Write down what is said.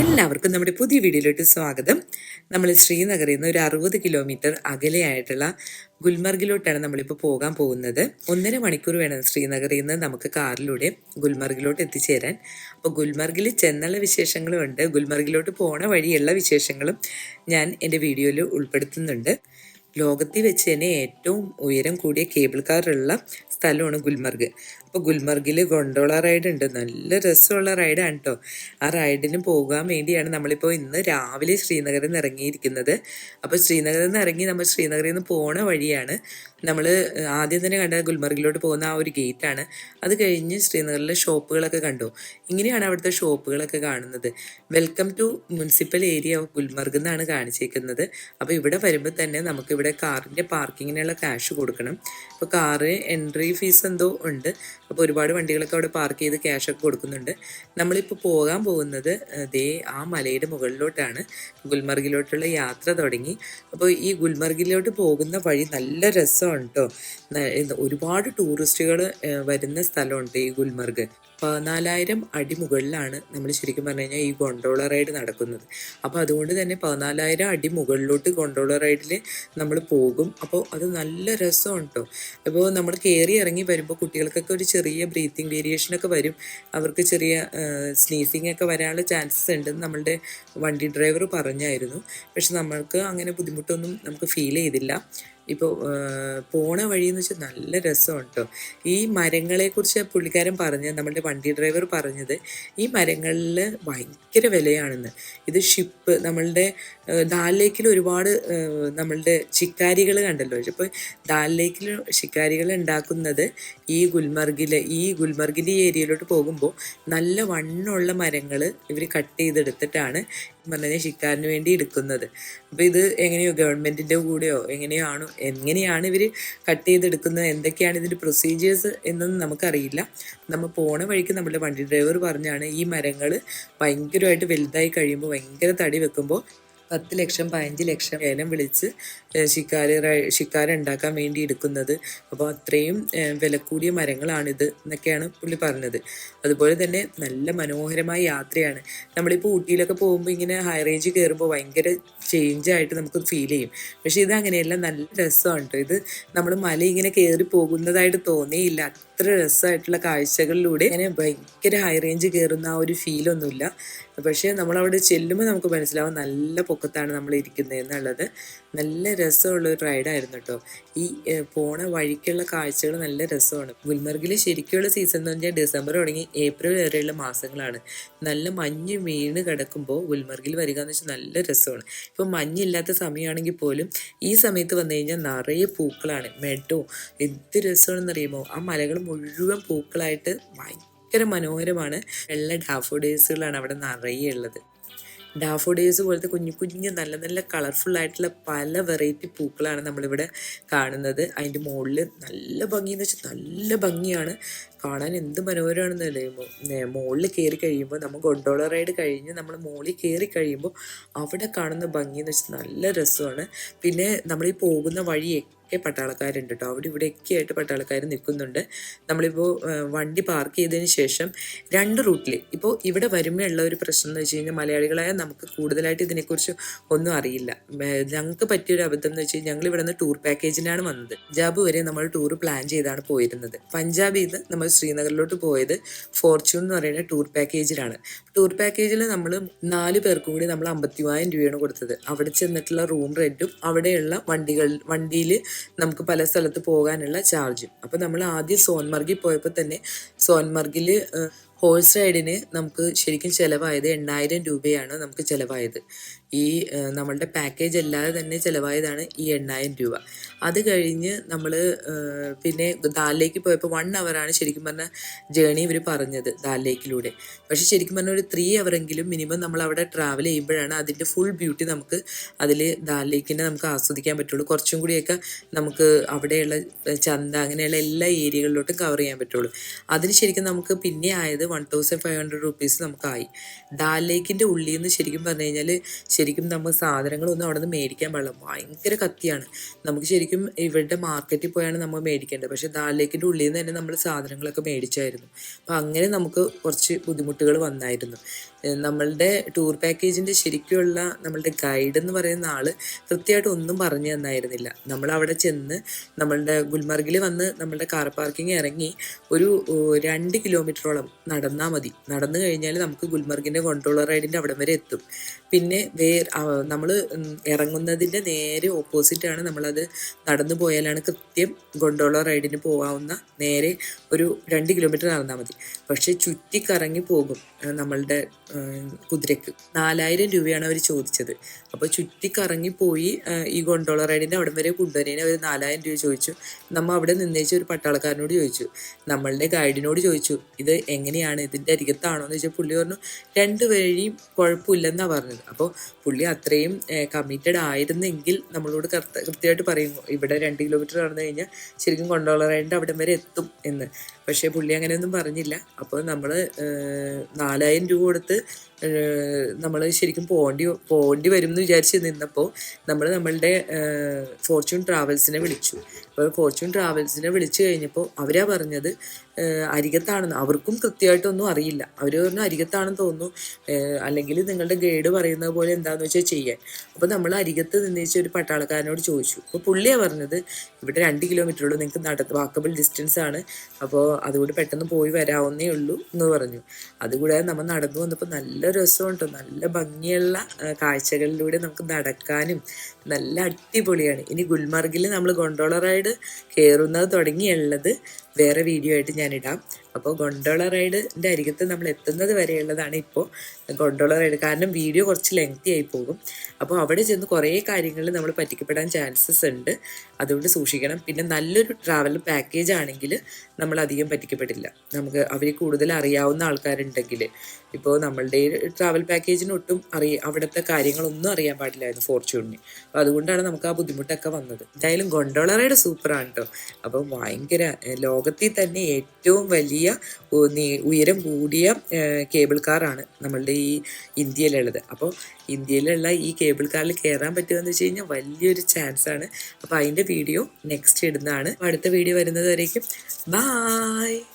എല്ലാവർക്കും നമ്മുടെ പുതിയ വീഡിയോയിലോട്ട് സ്വാഗതം. നമ്മൾ ശ്രീനഗറിൽ നിന്ന് ഒരു അറുപത് കിലോമീറ്റർ അകലെയായിട്ടുള്ള ഗുൽമർഗിലോട്ടാണ് നമ്മളിപ്പോൾ പോകാൻ പോകുന്നത്. ഒന്നര മണിക്കൂർ വേണം ശ്രീനഗറിൽ നിന്ന് നമുക്ക് കാറിലൂടെ ഗുൽമർഗിലോട്ട് എത്തിച്ചേരാൻ. അപ്പോൾ ഗുൽമർഗിൽ ചെന്നുള്ള വിശേഷങ്ങളും ഉണ്ട് ഗുൽമർഗിലോട്ട് പോണ വഴിയുള്ള വിശേഷങ്ങളും ഞാൻ എന്റെ വീഡിയോയിൽ ഉൾപ്പെടുത്തുന്നുണ്ട്. ലോകത്തിൽ വെച്ച് തന്നെ ഏറ്റവും ഉയരം കൂടിയ കേബിൾ കാറുള്ള സ്ഥലമാണ് ഗുൽമർഗ്. അപ്പോൾ ഗുൽമർഗിൽ ഗൊണ്ടോള റൈഡ് ഉണ്ട്. നല്ല രസമുള്ള റൈഡാണ് കേട്ടോ ആ റൈഡിന് പോകാൻ വേണ്ടിയാണ് നമ്മളിപ്പോൾ ഇന്ന് രാവിലെ ശ്രീനഗറിൽ നിന്ന് ഇറങ്ങിയിരിക്കുന്നത്. അപ്പോൾ ശ്രീനഗറിൽ നിന്ന് ഇറങ്ങി നമ്മൾ ശ്രീനഗറിൽ നിന്ന് പോണ വഴിയാണ് നമ്മൾ ആദ്യം തന്നെ കണ്ട ഗുൽമർഗിലോട്ട് പോകുന്ന ആ ഒരു ഗേറ്റാണ് അത് കഴിഞ്ഞ് ശ്രീനഗറിലെ ഷോപ്പുകളൊക്കെ കണ്ടു. ഇങ്ങനെയാണ് അവിടുത്തെ ഷോപ്പുകളൊക്കെ കാണുന്നത്. Welcome to municipal area of Gulmarg എന്നാണ് കാണിച്ചേക്കുന്നത്. അപ്പോൾ ഇവിടെ വരുമ്പോൾ തന്നെ നമുക്ക് ഇവിടെ കാറിന്റെ പാർക്കിങ്ങിനുള്ള ക്യാഷ് കൊടുക്കണം. അപ്പോൾ കാറ് എൻട്രി ഫീസ് എന്തോ ഉണ്ട്. അപ്പോൾ ഒരുപാട് വണ്ടികളൊക്കെ അവിടെ പാർക്ക് ചെയ്ത് ക്യാഷ് ഒക്കെ കൊടുക്കുന്നുണ്ട്. നമ്മളിപ്പോൾ പോകാൻ പോകുന്നത് ദേ ആ മലയുടെ മുകളിലോട്ടാണ്. ഗുൽമർഗിലോട്ടുള്ള യാത്ര തുടങ്ങി. അപ്പോൾ ഈ ഗുൽമർഗിലോട്ട് പോകുന്ന വഴി നല്ല രസമാണ് കേട്ടോ ഒരുപാട് ടൂറിസ്റ്റുകൾ വരുന്ന സ്ഥലമുണ്ട് ഈ ഗുൽമർഗ്. പതിനാലായിരം അടി മുകളിലാണ് നമ്മൾ ശരിക്കും പറഞ്ഞു കഴിഞ്ഞാൽ ഈ ഗോണ്ടോള റൈഡ് നടക്കുന്നത്. അപ്പോൾ അതുകൊണ്ട് തന്നെ പതിനാലായിരം അടി മുകളിലോട്ട് ഗോണ്ടോള റൈഡിൽ നമ്മൾ പോകും. അപ്പോൾ അത് നല്ല രസമാണ് കേട്ടോ അപ്പോൾ നമ്മൾ കയറി ഇറങ്ങി വരുമ്പോൾ കുട്ടികൾക്കൊക്കെ ഒരു ചെറിയ ബ്രീത്തിങ് വേരിയേഷനൊക്കെ വരും. അവർക്ക് ചെറിയ സ്നീസിങ് ഒക്കെ വരാനുള്ള ചാൻസസ് ഉണ്ടെന്ന് നമ്മളുടെ വണ്ടി ഡ്രൈവർ പറഞ്ഞായിരുന്നു. പക്ഷെ നമ്മൾക്ക് അങ്ങനെ ബുദ്ധിമുട്ടൊന്നും നമുക്ക് ഫീൽ ചെയ്തില്ല. ഇപ്പോൾ പോണ വഴി എന്ന് വെച്ചാൽ നല്ല രസമാണ് കേട്ടോ ഈ മരങ്ങളെക്കുറിച്ച് പുള്ളിക്കാരൻ പറഞ്ഞ നമ്മളുടെ വണ്ടി ഡ്രൈവർ പറഞ്ഞത് ഈ മരങ്ങളിൽ ഭയങ്കര വിലയാണെന്ന്. ഇത് ഷിപ്പ് നമ്മളുടെ ദാൽ ലേക്കിൽ ഒരുപാട് നമ്മളുടെ ശിക്കാരികൾ കണ്ടല്ലോ. അപ്പോൾ ദാൽ ലേക്കിൽ ശിക്കാരികൾ ഉണ്ടാക്കുന്നത് ഈ ഗുൽമർഗിലെ ഈ ഗുൽമർഗിന്റെ ഏരിയയിലോട്ട് പോകുമ്പോൾ നല്ല വണ്ണമുള്ള മരങ്ങൾ ഇവർ കട്ട് ചെയ്തെടുത്തിട്ടാണ് പറഞ്ഞ ശിക്കാരിന് വേണ്ടി എടുക്കുന്നത്. അപ്പോൾ ഇത് എങ്ങനെയോ ഗവൺമെന്റിന്റെ കൂടെയോ എങ്ങനെയാണോ എങ്ങനെയാണ് ഇവർ കട്ട് ചെയ്തെടുക്കുന്നത് എന്തൊക്കെയാണ് ഇതിന്റെ പ്രൊസീജിയേഴ്സ് എന്നൊന്നും നമുക്കറിയില്ല. നമ്മൾ പോണ വഴിക്ക് നമ്മുടെ വണ്ടി ഡ്രൈവർ പറഞ്ഞാണ് ഈ മരങ്ങൾ ഭയങ്കരമായിട്ട് വലുതായി കഴിയുമ്പോൾ ഭയങ്കര തടി വെക്കുമ്പോൾ പത്ത് ലക്ഷം പതിനഞ്ച് ലക്ഷം ഏലം വിളിച്ച് ശിക്കാരി ശിക്കാര ഉണ്ടാക്കാൻ വേണ്ടി എടുക്കുന്നത്. അപ്പോൾ അത്രയും വില കൂടിയ മരങ്ങളാണിത് എന്നൊക്കെയാണ് പുള്ളി പറഞ്ഞത്. അതുപോലെ തന്നെ നല്ല മനോഹരമായ യാത്രയാണ്. നമ്മളിപ്പോൾ ഊട്ടിയിലൊക്കെ പോകുമ്പോൾ ഇങ്ങനെ ഹൈ റേഞ്ച് കയറുമ്പോൾ ഭയങ്കര ചേഞ്ച് ആയിട്ട് നമുക്ക് ഫീൽ ചെയ്യും. പക്ഷേ ഇത് അങ്ങനെയല്ല നല്ല രസമാണ് കേട്ടോ ഇത്. നമ്മൾ മല ഇങ്ങനെ കയറി പോകുന്നതായിട്ട് തോന്നിയില്ല. അത്ര രസമായിട്ടുള്ള കാഴ്ചകളിലൂടെ ഇങ്ങനെ ഭയങ്കര ഹൈ റേഞ്ച് കയറുന്ന ആ ഒരു ഫീലൊന്നുമില്ല പക്ഷേ നമ്മളവിടെ ചെല്ലുമ്പോൾ നമുക്ക് മനസ്സിലാവും നല്ല പൊക്കത്താണ് നമ്മൾ ഇരിക്കുന്നത് എന്നുള്ളത്. നല്ല രസമുള്ള ഒരു റൈഡായിരുന്നു കേട്ടോ ഈ പോണ വഴിക്കുള്ള കാഴ്ചകൾ നല്ല രസമാണ്. ഗുൽമർഗിലെ ശരിക്കുള്ള സീസൺ എന്ന് പറഞ്ഞാൽ ഡിസംബർ തുടങ്ങി ഏപ്രിൽ വരെയുള്ള മാസങ്ങളാണ്. നല്ല മഞ്ഞ് വീണ് കിടക്കുമ്പോൾ ഗുൽമർഗിൽ വരിക എന്ന് വെച്ചാൽ നല്ല രസമാണ്. ഇപ്പം മഞ്ഞില്ലാത്ത സമയമാണെങ്കിൽ പോലും ഈ സമയത്ത് വന്നു കഴിഞ്ഞാൽ നിറയെ പൂക്കളാണ്. മെഡോ എന്ത് രസമാണെന്ന് അറിയുമോ ആ മലകൾ മുഴുവൻ പൂക്കളായിട്ട് ഭയങ്കര മനോഹരമാണ്. വെള്ള ഡാഫോഡേഴ്സുകളാണ് അവിടെ നിറയെ ഉള്ളത്. ഡാഫോഡേസ് പോലത്തെ കുഞ്ഞു കുഞ്ഞു നല്ല നല്ല കളർഫുൾ ആയിട്ടുള്ള പല വെറൈറ്റി പൂക്കളാണ് നമ്മളിവിടെ കാണുന്നത്. അതിന്റെ മുകളിൽ നല്ല ഭംഗിയെന്ന് വെച്ചാൽ നല്ല ഭംഗിയാണ്. കാണാൻ എന്ത് മനോഹരമാണെന്ന് അറിയുമ്പോൾ മുകളിൽ കയറി കഴിയുമ്പോൾ നമ്മൾ ഗൊണ്ടോള റൈഡ് കഴിഞ്ഞ് നമ്മൾ മുകളിൽ കയറി കഴിയുമ്പോൾ അവിടെ കാണുന്ന ഭംഗി വെച്ചാൽ നല്ല രസമാണ്. പിന്നെ നമ്മൾ ഈ പോകുന്ന വഴിയൊക്കെ പട്ടാളക്കാരുണ്ട് കേട്ടോ അവിടെ ഇവിടെയൊക്കെ ആയിട്ട് പട്ടാളക്കാർ നിൽക്കുന്നുണ്ട്. നമ്മളിപ്പോൾ വണ്ടി പാർക്ക് ചെയ്തതിന് ശേഷം രണ്ട് റൂട്ടിൽ ഇപ്പോൾ ഇവിടെ വരുമ്പോൾ ഉള്ള ഒരു പ്രശ്നം എന്ന് വെച്ച് കഴിഞ്ഞാൽ മലയാളികളായ നമുക്ക് കൂടുതലായിട്ട് ഇതിനെക്കുറിച്ച് ഒന്നും അറിയില്ല. ഞങ്ങൾക്ക് പറ്റിയൊരു അബദ്ധം എന്ന് വെച്ച് കഴിഞ്ഞാൽ ഞങ്ങൾ ഇവിടെ നിന്ന് ടൂർ പാക്കേജിനാണ് വന്നത്. പഞ്ചാബ് വരെ നമ്മൾ ടൂർ പ്ലാൻ ചെയ്താണ് പോയിരുന്നത്. പഞ്ചാബിൽ നിന്ന് നമ്മൾ ശ്രീനഗറിലോട്ട് പോയത് ഫോർച്യൂൺ എന്ന് പറയുന്ന ടൂർ പാക്കേജിലാണ്. ടൂർ പാക്കേജിൽ നമ്മൾ നാല് പേർക്കും കൂടി നമ്മൾ അമ്പത്തിമൂവായിരം രൂപയാണ് കൊടുത്തത്. അവിടെ ചെന്നിട്ടുള്ള റൂം റെന്റും അവിടെയുള്ള വണ്ടികൾ വണ്ടിയിൽ നമുക്ക് പല സ്ഥലത്ത് പോകാനുള്ള ചാർജും. അപ്പോൾ നമ്മൾ ആദ്യം സോൻമർഗിൽ പോയപ്പോൾ തന്നെ സോൻമർഗിൽ ഹോഴ്സ് റൈഡിന് നമുക്ക് ശരിക്കും ചിലവായത് എണ്ണായിരം രൂപയാണ് നമുക്ക് ചിലവായത്. ഈ നമ്മളുടെ പാക്കേജ് അല്ലാതെ തന്നെ ചിലവായതാണ് ഈ എണ്ണായിരം രൂപ. അത് കഴിഞ്ഞ് നമ്മൾ പിന്നെ ദാലിലേക്ക് പോയപ്പോൾ വൺ അവറാണ് ശരിക്കും പറഞ്ഞ ജേണി ഇവർ പറഞ്ഞത് ദാലിലേക്കിലൂടെ. പക്ഷെ ശരിക്കും പറഞ്ഞാൽ ഒരു ത്രീ അവറെങ്കിലും മിനിമം നമ്മൾ അവിടെ ട്രാവൽ ചെയ്യുമ്പോഴാണ് അതിന്റെ ഫുൾ ബ്യൂട്ടി നമുക്ക് അതിൽ ദാലിലേക്കിനെ നമുക്ക് ആസ്വദിക്കാൻ പറ്റുള്ളൂ. കുറച്ചും കൂടിയൊക്കെ നമുക്ക് അവിടെയുള്ള ചന്ത അങ്ങനെയുള്ള എല്ലാ ഏരിയകളിലോട്ടും കവർ ചെയ്യാൻ പറ്റുള്ളൂ. അതിന് ശരിക്കും നമുക്ക് പിന്നെ ആയത് one thousand five hundred rupees നമുക്കായി ദാലിലേക്കിന്റെ ഉള്ളിൽ നിന്ന് ശരിക്കും പറഞ്ഞു കഴിഞ്ഞാൽ ശരിക്കും നമ്മൾ സാധനങ്ങളൊന്നും അവിടെ നിന്ന് മേടിക്കാൻ പാടില്ല. ഭയങ്കര കത്തിയാണ്. നമുക്ക് ശരിക്കും ഇവരുടെ മാർക്കറ്റിൽ പോയാണ് നമ്മൾ മേടിക്കേണ്ടത്. പക്ഷേ ദാൽ ലേക്കിന്റെ ഉള്ളിൽ നിന്ന് തന്നെ നമ്മൾ സാധനങ്ങളൊക്കെ മേടിച്ചായിരുന്നു. അപ്പം അങ്ങനെ നമുക്ക് കുറച്ച് ബുദ്ധിമുട്ടുകൾ വന്നായിരുന്നു. നമ്മളുടെ ടൂർ പാക്കേജിന്റെ ശരിക്കുള്ള നമ്മളുടെ ഗൈഡ് എന്ന് പറയുന്ന ആൾ കൃത്യമായിട്ട് ഒന്നും പറഞ്ഞു തന്നായിരുന്നില്ല. നമ്മൾ അവിടെ ചെന്ന് നമ്മളുടെ ഗുൽമർഗിൽ വന്ന് നമ്മളുടെ കാർ പാർക്കിംഗ് ഇറങ്ങി ഒരു രണ്ട് കിലോമീറ്ററോളം നടന്നാൽ മതി. നടന്നു കഴിഞ്ഞാൽ നമുക്ക് ഗുൽമർഗിന്റെ കൺട്രോളർ റൈഡിന്റെ അവിടം വരെ എത്തും. പിന്നെ വേ നമ്മൾ ഇറങ്ങുന്നതിന്റെ നേരെ ഓപ്പോസിറ്റാണ് നമ്മളത് നടന്നു പോയാലാണ് കൃത്യം ഗൊണ്ടോള റൈഡിന് പോകാവുന്ന നേരെ ഒരു രണ്ട് കിലോമീറ്റർ നടന്നാൽ മതി. പക്ഷെ ചുറ്റിക്കറങ്ങി പോകും നമ്മളുടെ കുതിരക്ക്. നാലായിരം രൂപയാണ് അവർ ചോദിച്ചത്. അപ്പോൾ ചുറ്റിക്കറങ്ങി പോയി ഈ ഗൊണ്ടോള റൈഡിന്റെ അവിടം വരെ കൊണ്ടുവരേന് അവർ നാലായിരം രൂപ ചോദിച്ചു. നമ്മൾ അവിടെ നിന്നേച്ച് ഒരു പട്ടാളക്കാരനോട് ചോദിച്ചു. നമ്മളുടെ ഗൈഡിനോട് ചോദിച്ചു ഇത് എങ്ങനെയാണ്? ഇതിന്റെ അരികത്താണോ? എന്ന് ചോദിച്ചാൽ പുള്ളി പറഞ്ഞു രണ്ട് വഴിയും കുഴപ്പമില്ലെന്നാണ് പറഞ്ഞത്. അപ്പോൾ പുള്ളി അത്രയും കമ്മിറ്റഡ് ആയിരുന്നെങ്കിൽ നമ്മളോട് കൃത്യ- കൃത്യമായിട്ട് പറയുന്നു ഇവിടെ രണ്ട് കിലോമീറ്റർ നടന്നു കഴിഞ്ഞാൽ ശരിക്കും കൊണ്ടോള റൈഡിന്റെ അവിടം വരെ എത്തും എന്ന്. പക്ഷേ പുള്ളി അങ്ങനെയൊന്നും പറഞ്ഞില്ല. അപ്പോൾ നമ്മൾ നാലായിരം രൂപ കൊടുത്ത് നമ്മൾ ശരിക്കും പോകേണ്ടി പോകേണ്ടി വരും എന്ന് വിചാരിച്ച് നിന്നപ്പോൾ നമ്മൾ നമ്മളുടെ ഫോർച്യൂൺ ട്രാവൽസിനെ വിളിച്ചു. അപ്പോൾ ഫോർച്യൂൺ ട്രാവൽസിനെ വിളിച്ചു കഴിഞ്ഞപ്പോൾ അവരാ പറഞ്ഞത് അരികത്താണെന്ന്. അവർക്കും കൃത്യമായിട്ടൊന്നും അറിയില്ല. അവർ പറഞ്ഞു അരികത്താണെന്ന് തോന്നുന്നു. അല്ലെങ്കിൽ നിങ്ങളുടെ ഗൈഡ് പറയുന്നത് പോലെ എന്താണെന്ന് വെച്ചാൽ ചെയ്യാൻ. അപ്പോൾ നമ്മൾ അരികത്ത് നിന്നിച്ച് ഒരു പട്ടാളക്കാരനോട് ചോദിച്ചു. അപ്പോൾ പുള്ളിയാ പറഞ്ഞത് ഇവിടെ രണ്ട് കിലോമീറ്റർ ഉള്ളൂ നിങ്ങൾക്ക് നട വാക്കബിൾ ഡിസ്റ്റൻസ് ആണ്. അപ്പോൾ അതുകൊണ്ട് പെട്ടെന്ന് പോയി വരാവുന്നേ ഉള്ളൂ എന്ന് പറഞ്ഞു. അതുകൂടാതെ നമ്മൾ നടന്നു വന്നപ്പോൾ നല്ല രസമുണ്ട്. നല്ല ഭംഗിയുള്ള കാഴ്ചകളിലൂടെ നമുക്ക് നടക്കാനും നല്ല അടിപൊളിയാണ്. ഇനി ഗുൽമർഗിൽ നമ്മൾ ഗോണ്ടോള റൈഡ് കയറുന്നത് തുടങ്ങിയുള്ളത് വേറെ വീഡിയോ ആയിട്ട് ഞാനിടാം. അപ്പോൾ ഗൊണ്ടോള റൈഡിന്റെ അരികത്ത് നമ്മൾ എത്തുന്നത് വരെയുള്ളതാണ് ഇപ്പോൾ ഗൊണ്ടോള റൈഡ് കാരണം വീഡിയോ കുറച്ച് ലെങ്തി ആയി പോകും. അപ്പോൾ അവിടെ ചെന്ന് കുറേ കാര്യങ്ങൾ നമ്മൾ പറ്റിക്കപ്പെടാൻ ചാൻസസ് ഉണ്ട്. അതുകൊണ്ട് സൂക്ഷിക്കണം. പിന്നെ നല്ലൊരു ട്രാവൽ പാക്കേജ് ആണെങ്കിൽ നമ്മൾ അധികം പറ്റിക്കപ്പെടില്ല. നമുക്ക് അവർ കൂടുതൽ അറിയാവുന്ന ആൾക്കാരുണ്ടെങ്കിൽ. ഇപ്പോൾ നമ്മളുടെ ട്രാവൽ പാക്കേജിന് ഒട്ടും അറിയ അവിടുത്തെ കാര്യങ്ങളൊന്നും അറിയാൻ പാടില്ലായിരുന്നു ഫോർച്യൂണിന് അപ്പോൾ അതുകൊണ്ടാണ് നമുക്ക് ആ ബുദ്ധിമുട്ടൊക്കെ വന്നത്. എന്തായാലും ഗൊണ്ടോള റൈഡ് സൂപ്പറാണ് കേട്ടോ അപ്പോൾ ഭയങ്കര ലോകത്തിൽ തന്നെ ഏറ്റവും വലിയ നീ- ഉയരം കൂടിയ കേബിൾ കാറാണ് നമ്മളുടെ ഈ ഇന്ത്യയിലുള്ളത്. അപ്പോൾ ഇന്ത്യയിലുള്ള ഈ കേബിൾ കാറിൽ കയറാൻ പറ്റുമെന്ന് വെച്ച് കഴിഞ്ഞാൽ വലിയൊരു ചാൻസ് ആണ്. അപ്പോൾ അതിന്റെ വീഡിയോ നെക്സ്റ്റ് ഇടുന്നതാണ്. അടുത്ത വീഡിയോ വരുന്നത് വരേക്കും. ബായ്